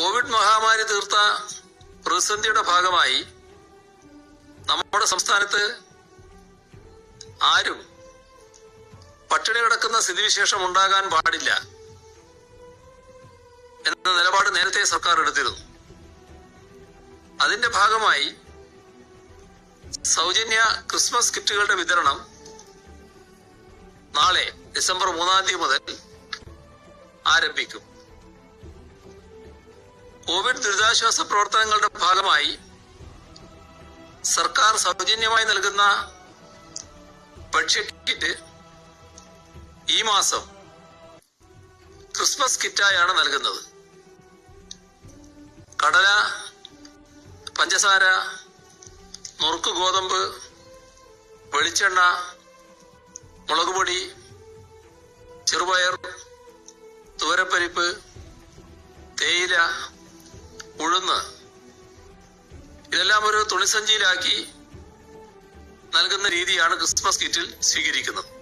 Covid മഹാമാരി തീർത്ത പ്രതിസന്ധിയുടെ ഭാഗമായി നമ്മുടെ സംസ്ഥാനത്ത് ആരും പട്ടിണി കിടക്കുന്ന സ്ഥിതിവിശേഷം ഉണ്ടാകാൻ പാടില്ല എന്ന നിലപാട് നേരത്തെ സർക്കാർ എടുത്തിരുന്നു. അതിന്റെ ഭാഗമായി സൗജന്യ ക്രിസ്മസ് കിറ്റുകളുടെ വിതരണം നാളെ ഡിസംബർ മൂന്നാം തീയതി മുതൽ ആരംഭിക്കും. കോവിഡ് ദുരിതാശ്വാസ പ്രവർത്തനങ്ങളുടെ ഭാഗമായി സർക്കാർ സൗജന്യമായി നൽകുന്ന ഭക്ഷ്യ കിറ്റ് ഈ മാസം ക്രിസ്മസ് കിറ്റായാണ് നൽകുന്നത്. കടല പഞ്ചസാര നുറുക്ക് ഗോതമ്പ് വെളിച്ചെണ്ണ മുളക് പൊടി ചെറുപയർ തുവരപ്പരിപ്പ് തേയില ഉഴുന്ന്. ഇതെല്ലാം ഒരു തുണിസഞ്ചിയിലാക്കി നൽകുന്ന രീതിയാണ് ക്രിസ്മസ് കിറ്റിൽ സ്വീകരിക്കുന്നത്.